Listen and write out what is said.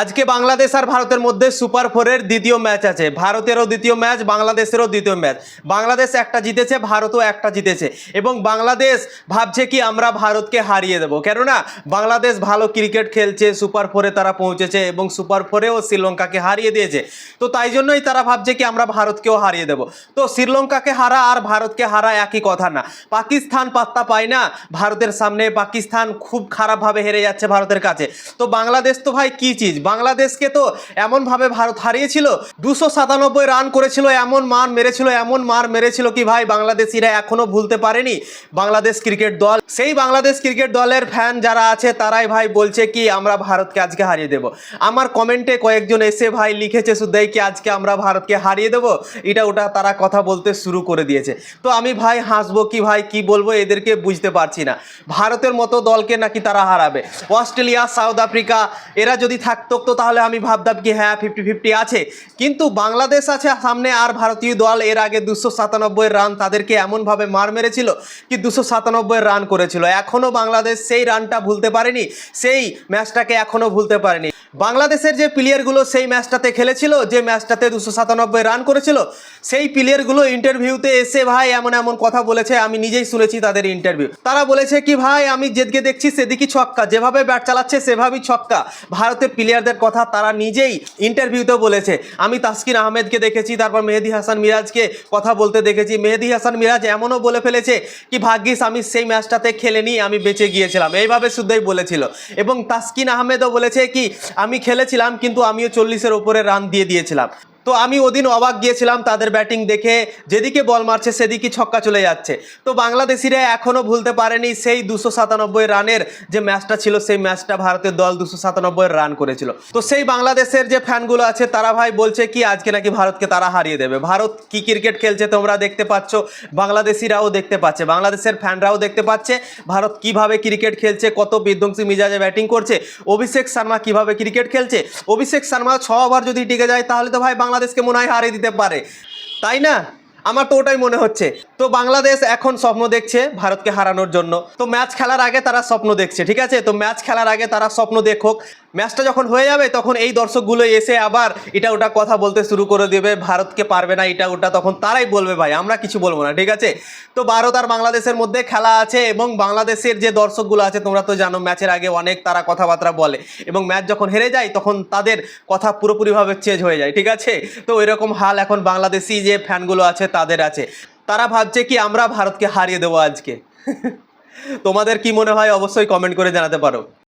আজকে বাংলাদেশ আর ভারতের মধ্যে সুপার ফোরের দ্বিতীয় ম্যাচ আছে। ভারতেরও দ্বিতীয় ম্যাচ, বাংলাদেশেরও দ্বিতীয় ম্যাচ। বাংলাদেশ একটা জিতেছে, ভারতও একটা জিতেছে। এবং বাংলাদেশ ভাবছে কি, আমরা ভারতকে হারিয়ে দেবো। কেননা, বাংলাদেশ ভালো ক্রিকেট খেলছে, সুপার ফোরে তারা পৌঁছেছে এবং সুপার ফোরেও শ্রীলঙ্কাকে হারিয়ে দিয়েছে। তো তাই জন্যই তারা ভাবছে কি, আমরা ভারতকেও হারিয়ে দেবো। তো শ্রীলঙ্কাকে হারা আর ভারতকে হারা একই কথা না। পাকিস্তান পাত্তা পায় না, ভারতের সামনে পাকিস্তান খুব খারাপভাবে হেরে যাচ্ছে ভারতের কাছে। তো বাংলাদেশ তো ভাই কী চিজ? বাংলাদেশকে তো এমনভাবে ভারত হারিয়েছিল, দুশো সাতানব্বই রান করেছিল, এমন মার মেরেছিল, এমন মার মেরেছিল কি ভাই? বাংলাদেশিরা এখনও ভুলতে পারেনি। বাংলাদেশ ক্রিকেট দল, সেই বাংলাদেশ ক্রিকেট দলের ফ্যান যারা আছে, তারাই ভাই বলছে কি, আমরা ভারতকে আজকে হারিয়ে দেব। আমার কমেন্টে কয়েকজন এসে ভাই লিখেছে শুধুই কি, আজকে আমরা ভারতকে হারিয়ে দেব? এটা ওটা তারা কথা বলতে শুরু করে দিয়েছে। তো আমি ভাই হাসবো কি ভাই, কি বলব এদেরকে বুঝতে পারছি না। ভারতের মতো দলকে নাকি তারা হারাবে? অস্ট্রেলিয়া, সাউথ আফ্রিকা, এরা যদি থাকতো তো তাহলে আমি ভাবতাম কি হ্যাঁ ফিফটি ফিফটি আছে। কিন্তু বাংলাদেশ আছে, সামনে আর ভারতীয় দল এর আগে দুশো সাতানব্বই রান তাদেরকে এমনভাবে মার মেরেছিল কি দুশো সাতানব্বই রান করেছিল। এখনও বাংলাদেশ সেই রানটা ভুলতে পারেনি, সেই ম্যাচটাকে এখনও ভুলতে পারেনি। বাংলাদেশের যে প্লেয়ারগুলো সেই ম্যাচটাতে খেলেছিল, যে ম্যাচটাতে দুশো সাতানব্বই রান করেছিল, সেই প্লেয়ারগুলো ইন্টারভিউতে এসে, ভাই, এমন এমন কথা বলেছে, আমি নিজেই শুনেছি তাদের ইন্টারভিউ তারা বলেছে কি, ভাই, আমি যেদিকে দেখছি সেদিকে ছক্কা, যেভাবে ব্যাট চালাচ্ছে, সেভাবেই ছক্কা। ভারতের প্লেয়ারদের কথা তারা নিজেই ইন্টারভিউতে বলেছে। আমি তাসকিন আহমেদকে দেখেছি, তারপর মেহেদি হাসান মিরাজকে কথা বলতে দেখেছি। মেহেদি হাসান মিরাজ এমনও বলে ফেলেছে কি, ভাগ্যিস, আমি সেই ম্যাচটাতে খেলেনি, আমি বেঁচে গিয়েছিলাম। এইভাবে শুদ্ধই বলেছিল। এবং তাসকিন আহমেদও বলেছে কি আমি খেলেছিলাম কিন্তু আমিও চল্লিশের ওপরে রান দিয়ে দিয়েছিলাম। তো আমি ওদিন অবাক গিয়েছিলাম তাদের ব্যাটিং দেখে, যেদিকে বল মারছে সেদিকে ছক্কা চলে যাচ্ছে। তো বাংলাদেশিরা এখনও ভুলতে পারেনি সেই দুশো সাতানব্বই রানের যে ম্যাচটা ছিল, সেই ম্যাচটা ভারতের দল দুশো সাতানব্বই রান করেছিল। তো সেই বাংলাদেশের যে ফ্যানগুলো আছে, তারা ভাই বলছে কি, আজকে নাকি ভারতকে তারা হারিয়ে দেবে। ভারত কি ক্রিকেট খেলছে তোমরা দেখতে পাচ্ছ, বাংলাদেশিরাও দেখতে পাচ্ছে, বাংলাদেশের ফ্যানরাও দেখতে পাচ্ছে। ভারত কীভাবে ক্রিকেট খেলছে, কত বিধ্বংসী মিজাজে ব্যাটিং করছে, অভিষেক শর্মা কীভাবে ক্রিকেট খেলছে? অভিষেক শর্মা ছ ওভার যদি টিকে যায়, তাহলে তো ভাই বাংলাদেশকে মনে হয় হারিয়ে দিতে পারে। তাই না? আমার তো ওটাই মনে হচ্ছে। তো বাংলাদেশ এখন স্বপ্ন দেখছে ভারতকে হারানোর জন্য। তো ম্যাচ খেলার আগে তারা স্বপ্ন দেখছে, ঠিক আছে? তো ম্যাচ খেলার আগে তারা স্বপ্ন দেখুক। ম্যাচটা যখন হয়ে যাবে, তখন এই দর্শকগুলো এসে আবার এটা ওটা কথা বলতে শুরু করে দেবে, ভারতকে পারবে না, এটা ওটা, তখন তারাই বলবে, ভাই, আমরা কিছু বলব না। ঠিক আছে? তো ভারত আর বাংলাদেশের মধ্যে খেলা আছে এবং বাংলাদেশের যে দর্শকগুলো আছে, তোমরা তো জানো, ম্যাচের আগে অনেক তারা কথাবার্তা বলে এবং ম্যাচ যখন হেরে যায়, তখন তাদের কথা পুরোপুরিভাবে চেঞ্জ হয়ে যায়, ঠিক আছে? তো এরকম হাল এখন বাংলাদেশি যে ফ্যানগুলো আছে, তাদের আছে। তারা ভাবছে কি, আমরা ভারতকে হারিয়ে দেবো আজকে। তোমাদের কি মনে হয়, অবশ্যই কমেন্ট করে জানাতে পারো।